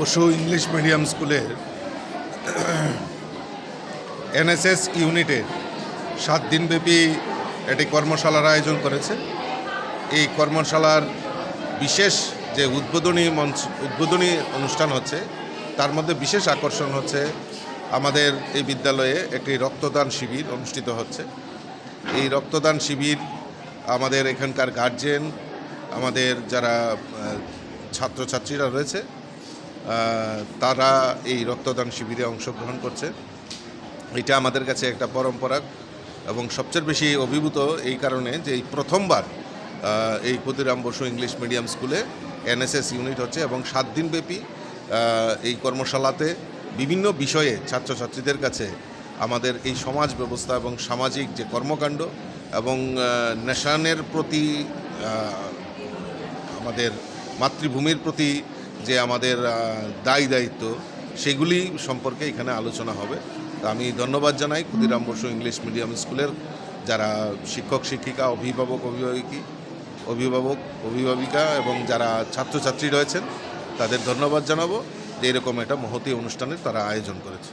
Basu English medium স্কুলের NSS ইউনিটের সাত দিনব্যাপী একটি কর্মশালার আয়োজন করেছে। এই কর্মশালার বিশেষ যে উদ্বোধনী মঞ্চ, উদ্বোধনী অনুষ্ঠান হচ্ছে, তার মধ্যে বিশেষ আকর্ষণ হচ্ছে আমাদের এই বিদ্যালয়ে একটি রক্তদান শিবির অনুষ্ঠিত হচ্ছে। এই রক্তদান শিবির আমাদের এখানকার গার্জেন আমাদের যারা ছাত্রছাত্রীরা রয়েছে তারা এই রক্তদান শিবিরে অংশগ্রহণ করছে। এটা আমাদের কাছে একটা পরম্পরা এবং সবচেয়ে বেশি অভিভূত এই কারণে যে এই প্রথমবার এই ক্ষুদিরাম বসু ইংলিশ মিডিয়াম স্কুলে এনএসএস ইউনিট হচ্ছে এবং সাত দিনব্যাপী এই কর্মশালাতে বিভিন্ন বিষয়ে ছাত্রছাত্রীদের কাছে আমাদের এই সমাজ ব্যবস্থা এবং সামাজিক যে কর্মকাণ্ড এবং নেশানের প্রতি আমাদের মাতৃভূমির প্রতি যে আমাদের দায় দায়িত্ব, সেগুলি সম্পর্কে এখানে আলোচনা হবে। তা আমি ধন্যবাদ জানাই ক্ষুদিরাম বসু ইংলিশ মিডিয়াম স্কুলের, যারা শিক্ষক, শিক্ষিকা, অভিভাবক, অভিভাবিকী, অভিভাবক, অভিভাবিকা এবং যারা ছাত্রছাত্রী রয়েছেন, তাদের ধন্যবাদ জানাব। যে এরকম একটা মহতি অনুষ্ঠানের তারা আয়োজন করেছে।